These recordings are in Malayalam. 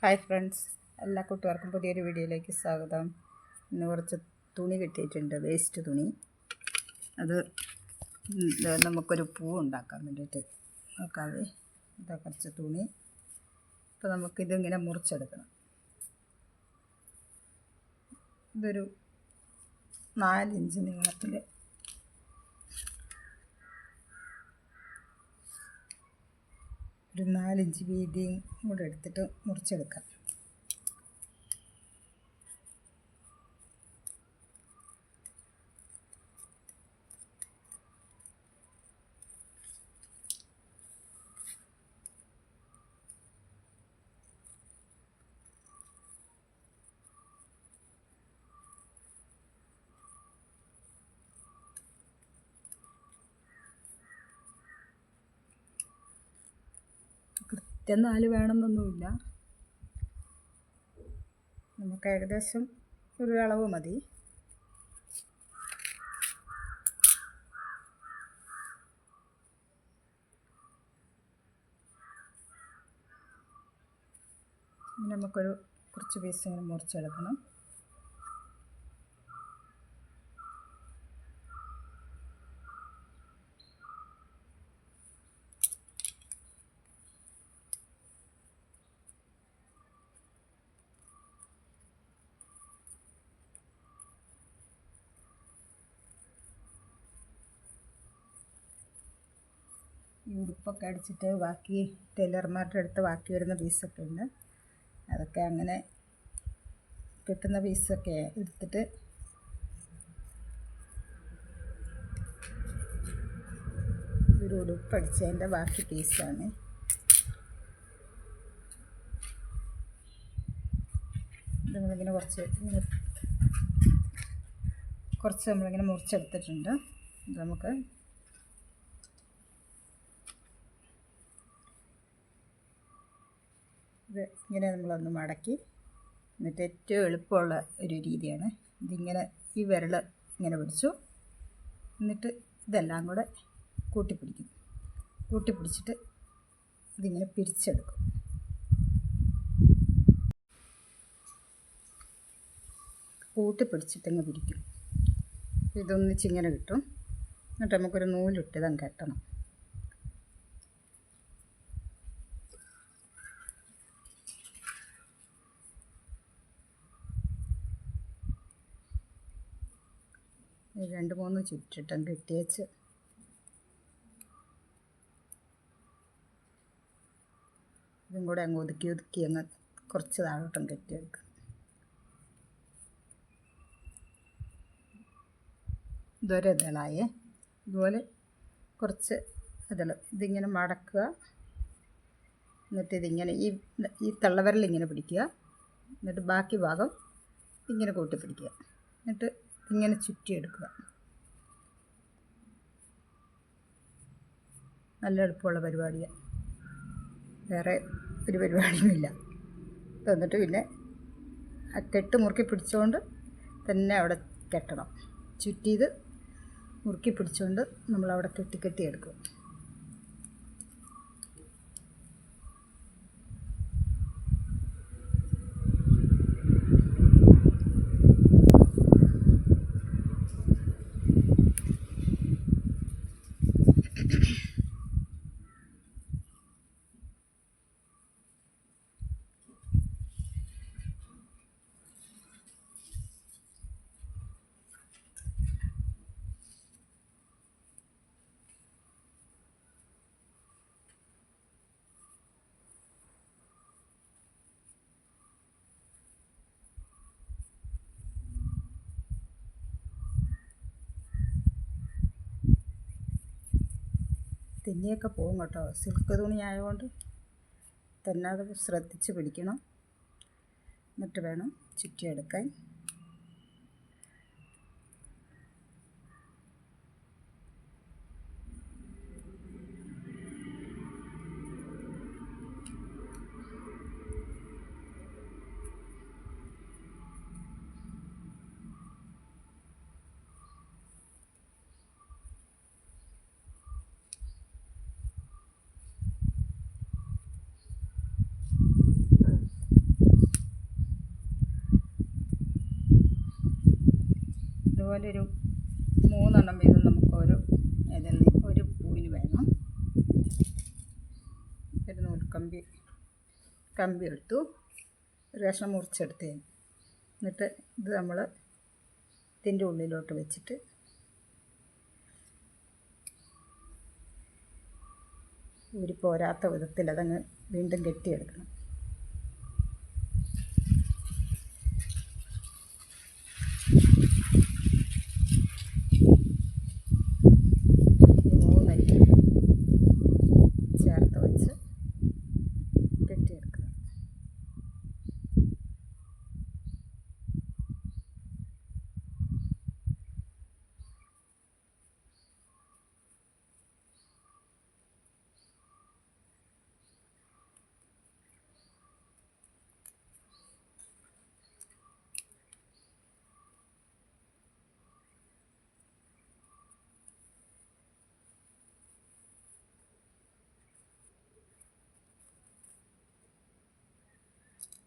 ഹായ് ഫ്രണ്ട്സ് എല്ലാ കൂട്ടുകാർക്കും പുതിയൊരു വീഡിയോയിലേക്ക് സ്വാഗതം. ഇന്ന് കുറച്ച് തുണി കിട്ടിയിട്ടുണ്ട് വേസ്റ്റ് തുണി. അത് നമുക്കൊരു പൂ ഉണ്ടാക്കാൻ വേണ്ടിയിട്ട്. നോക്കാവേ ഇതാ കുറച്ച് തുണി. ഇപ്പോൾ നമുക്കിതിങ്ങനെ മുറിച്ചെടുക്കണം. ഇതൊരു നാലിഞ്ച് നീളത്തിൽ ഒരു നാലിഞ്ച് വീതിയും കൂടെ എടുത്തിട്ട് മുറിച്ചെടുക്കാം. കൃത്യം നാല് വേണമെന്നൊന്നുമില്ല. നമുക്ക് ഏകദേശം ഒരു അളവ് മതി. നമുക്കൊരു കുറച്ച് പീസ് ഇങ്ങനെ മുറിച്ചെടുക്കണം. ഈ ഉടുപ്പൊക്കെ അടിച്ചിട്ട് ബാക്കി ടൈലർമാരുടെ അടുത്ത് ബാക്കി വരുന്ന പീസൊക്കെ ഉണ്ട്. അതൊക്കെ അങ്ങനെ കിട്ടുന്ന പീസൊക്കെ എടുത്തിട്ട് ഒരു ഉടുപ്പടിച്ചതിന്റെ ബാക്കി പീസാണ്. നമ്മളിങ്ങനെ കുറച്ച് കുറച്ച് നമ്മളിങ്ങനെ മുറിച്ചെടുത്തിട്ടുണ്ട്. നമുക്ക് ഇത് ഇങ്ങനെ നമ്മളൊന്ന് മടക്കി. എന്നിട്ട് ഏറ്റവും എളുപ്പമുള്ള ഒരു രീതിയാണ്. ഇതിങ്ങനെ ഈ വിരൽ ഇങ്ങനെ പിടിച്ചു. എന്നിട്ട് ഇതെല്ലാം കൂടെ കൂട്ടിപ്പിടിക്കും. കൂട്ടിപ്പിടിച്ചിട്ട് ഇതിങ്ങനെ പിരിച്ചെടുക്കും. കൂട്ടിപ്പിടിച്ചിട്ടങ്ങ് പിടിക്കും ഇതൊന്നിച്ചിങ്ങനെ കിട്ടും. എന്നിട്ട് നമുക്കൊരു നൂലിട്ട് ഇതങ്ങ് കെട്ടണം. രണ്ട് മൂന്ന് ചുറ്റിട്ടും കെട്ടിയേച്ച്. ഇതും കൂടെ അങ്ങ് ഒതുക്കി ഒതുക്കി അങ്ങ് കുറച്ച് താഴോട്ടും ഇതൊരു ഇതളായേ. ഇതുപോലെ കുറച്ച് ഇതൾ ഇതിങ്ങനെ മടക്കുക. എന്നിട്ട് ഇതിങ്ങനെ ഈ ഈ തള്ളവിരൽ ഇങ്ങനെ പിടിക്കുക. എന്നിട്ട് ബാക്കി ഭാഗം ഇങ്ങനെ കൂട്ടി പിടിക്കുക എന്നിട്ട് ഇങ്ങനെ ചുറ്റിയെടുക്കുക. നല്ല എളുപ്പമുള്ള പരിപാടിയാണ് വേറെ ഒരു പരിപാടിയുമില്ല. എന്നിട്ട് പിന്നെ ആ കെട്ട് മുറുക്കി പിടിച്ചുകൊണ്ട് തന്നെ അവിടെ കെട്ടണം. ചുറ്റിയത് മുറുക്കി പിടിച്ചുകൊണ്ട് നമ്മളവിടെ കെട്ടി കെട്ടി തെന്നിയൊക്കെ പോകും കേട്ടോ. സിൽക്ക് തുണി ആയതുകൊണ്ട് തന്നെ അത് ശ്രദ്ധിച്ച് പിടിക്കണം. എന്നിട്ട് വേണം ചുറ്റിയെടുക്കാൻ. ഇതുപോലെ ഒരു മൂന്നെണ്ണം വീതം നമുക്ക് ഒരു ഇതിൽ ഒരു പൂവിന് വേണം. ഒരു നൂൽക്കമ്പി കമ്പി എടുത്തു. ഒരു കഷ്ണം മുറിച്ചെടുത്തേ. എന്നിട്ട് ഇത് നമ്മൾ ഇതിന്റെ ഉള്ളിലോട്ട് വെച്ചിട്ട് ഊരി പോരാത്ത വിധത്തിൽ അതങ്ങ് വീണ്ടും കെട്ടിയെടുക്കണം ഈ മൂന്നരി ചേർത്ത് വെച്ച് കെട്ടിയെടുക്കുക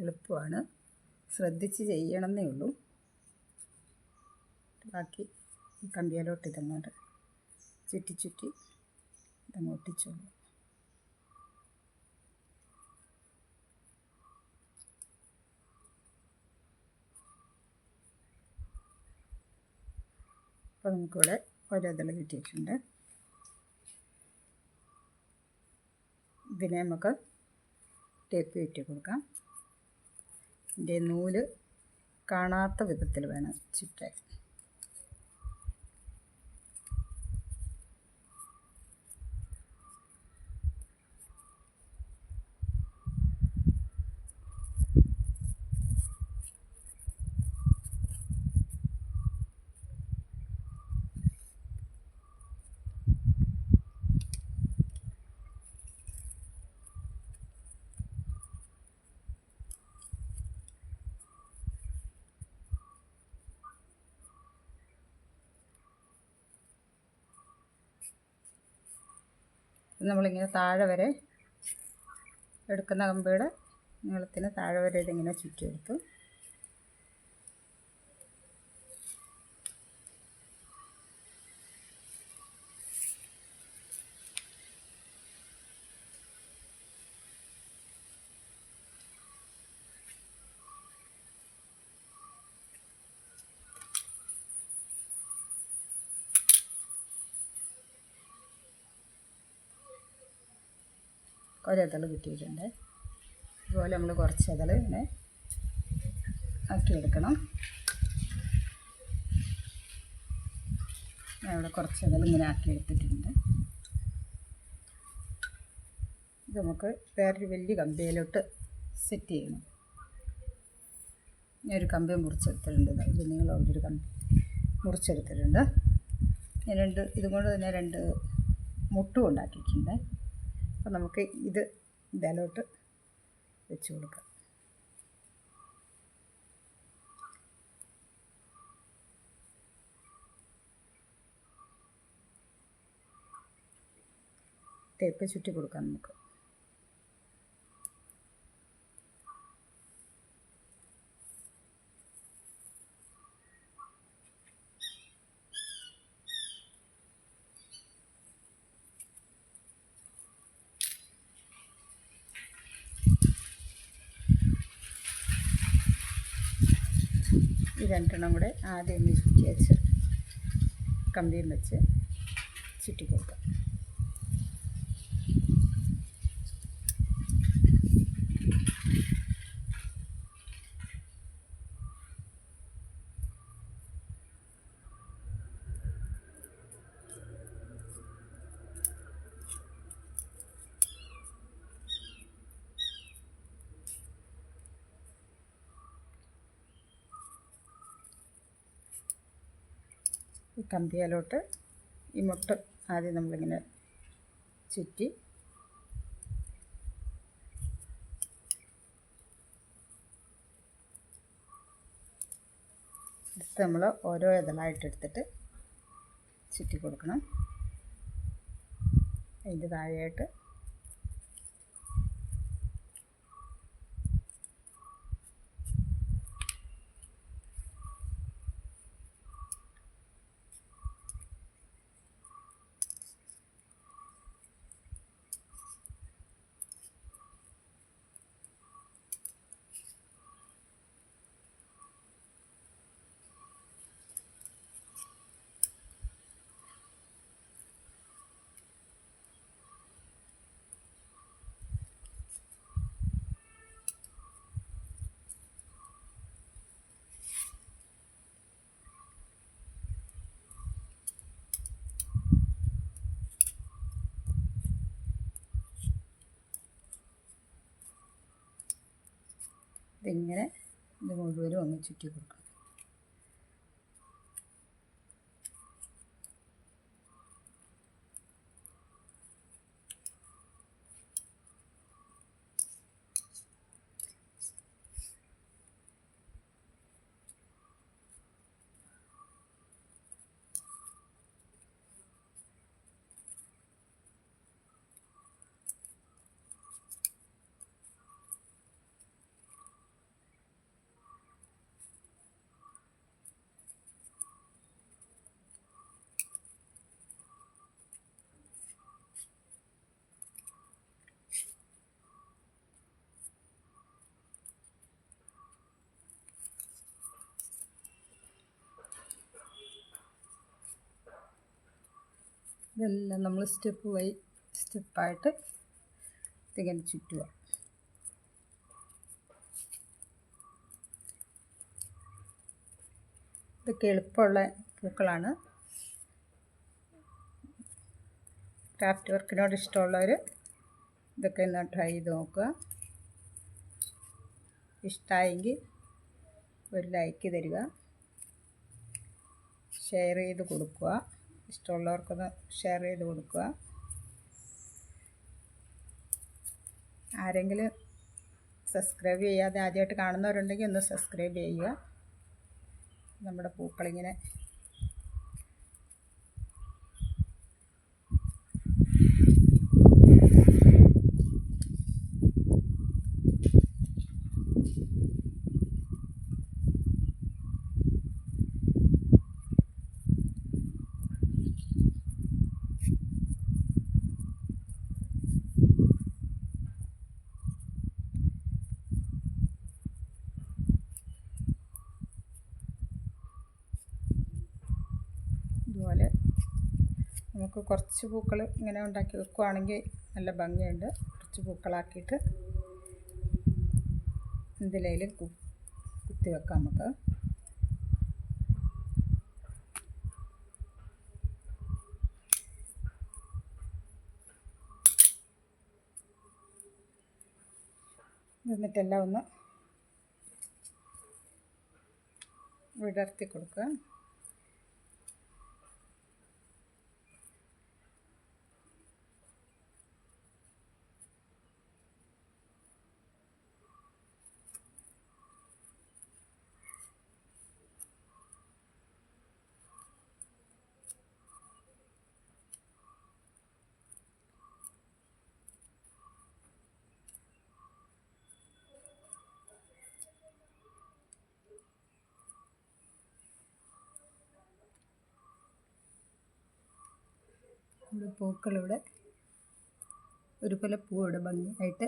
എളുപ്പമാണ്. ശ്രദ്ധിച്ച് ചെയ്യണമെന്നേ ഉള്ളൂ. ബാക്കി ഈ കമ്പിയിലോട്ട് ഇതങ്ങോട്ട് ചുറ്റി ചുറ്റി ഇതങ്ങ് ഒട്ടിച്ചോളൂ. അപ്പോൾ നമുക്കിവിടെ ഓരോ ഇതെല്ലാം കിട്ടിയിട്ടുണ്ട്. ഇതിനെ നമുക്ക് ടേപ്പ് ചുറ്റി കൊടുക്കാം. ഇതിന്റെ നൂൽ കാണാത്ത വിധത്തിൽ വേണം ചുറ്റാൻ. നമ്മളിങ്ങനെ താഴെ വരെ എടുക്കുന്ന കമ്പിയുടെ നീളത്തിന് താഴെ വരെ ഇതിങ്ങനെ ചുറ്റിയെടുത്തു. ഒരിതൾ കിട്ടിയിട്ടുണ്ട്. അതുപോലെ നമ്മൾ കുറച്ച് ഇതൾ ഇങ്ങനെ ആക്കിയെടുക്കണം. ഇവിടെ കുറച്ച് ഇതൾ ഇങ്ങനെ ആക്കിയെടുത്തിട്ടുണ്ട്. ഇത് നമുക്ക് വേറൊരു വലിയ കമ്പിയിലോട്ട് സെറ്റ് ചെയ്യണം. ഞാൻ ഒരു കമ്പി മുറിച്ചെടുത്തിട്ടുണ്ട്. ഇത് നീളമുള്ളൊരു കമ്പി മുറിച്ചെടുത്തിട്ടുണ്ട്. ഞാൻ രണ്ട് ഇതും കൊണ്ട് തന്നെ രണ്ട് മുട്ടും ഉണ്ടാക്കിയിട്ടുണ്ട്. അപ്പോൾ നമുക്ക് ഇത് ഇതിലോട്ട് വെച്ച് കൊടുക്കാം. ടേപ്പ് ചുറ്റി കൊടുക്കാം നമുക്ക് ഈ രണ്ടെണ്ണം കൂടെ ആദ്യം ഒന്ന് ചുറ്റി വെച്ച് കമ്പിയും വെച്ച് ചുറ്റി കൊടുക്കാം കമ്പിയിലോട്ട് ഈ മുട്ട ആദ്യം നമ്മളിങ്ങനെ ചുറ്റി. ഇത് നമ്മൾ ഓരോ ഇതളായിട്ട് എടുത്തിട്ട് ചുറ്റി കൊടുക്കണം. അതിന്റെ താഴെയായിട്ട് ഇതിങ്ങനെ ഇത് മുഴുവനും ഒന്ന് ചുറ്റി കൊടുക്കണം ഇതെല്ലാം നമ്മൾ സ്റ്റെപ്പ് ബൈ സ്റ്റെപ്പായിട്ട് ഇതിങ്ങനെ ചുറ്റുക. ഇതൊക്കെ എളുപ്പമുള്ള പൂക്കളാണ്. ക്രാഫ്റ്റ് വർക്കിനോട് ഇഷ്ടമുള്ളവർ ഇതൊക്കെ ഒന്ന് ട്രൈ ചെയ്ത് നോക്കുക. ഇഷ്ടമായെങ്കിൽ ഒരു ലൈക്ക് തരിക. ഷെയർ ചെയ്ത് കൊടുക്കുക. ഇഷ്ടമുള്ളവർക്കൊന്ന് ഷെയർ ചെയ്ത് കൊടുക്കുക. ആരെങ്കിലും സബ്സ്ക്രൈബ് ചെയ്യാതെ ആദ്യമായിട്ട് കാണുന്നവരുണ്ടെങ്കിൽ ഒന്ന് സബ്സ്ക്രൈബ് ചെയ്യുക. നമ്മുടെ പൂക്കളിങ്ങനെ ഇതുപോലെ നമുക്ക് കുറച്ച് പൂക്കൾ ഇങ്ങനെ ഉണ്ടാക്കി വെക്കുവാണെങ്കിൽ നല്ല ഭംഗിയുണ്ട്. കുറച്ച് പൂക്കളാക്കിയിട്ട് കു കുത്തി വെക്കാം നമുക്ക്. എന്നിട്ടെല്ലാം ഒന്ന് വിടർത്തി കൊടുക്കുക. നമ്മുടെ പൂക്കളിവിടെ ഒരു കൊല പൂവിടെ ഭംഗിയായിട്ട്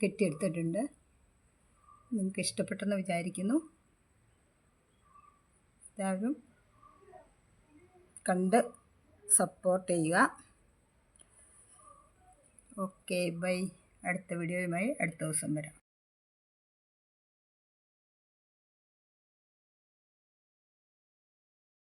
കെട്ടിയെടുത്തിട്ടുണ്ട്. നിങ്ങൾക്ക് ഇഷ്ടപ്പെട്ടെന്ന് വിചാരിക്കുന്നു. എല്ലാവരും കണ്ട് സപ്പോർട്ട് ചെയ്യുക. ഓക്കെ ബൈ അടുത്ത വീഡിയോയുമായി അടുത്ത ദിവസം വരാം.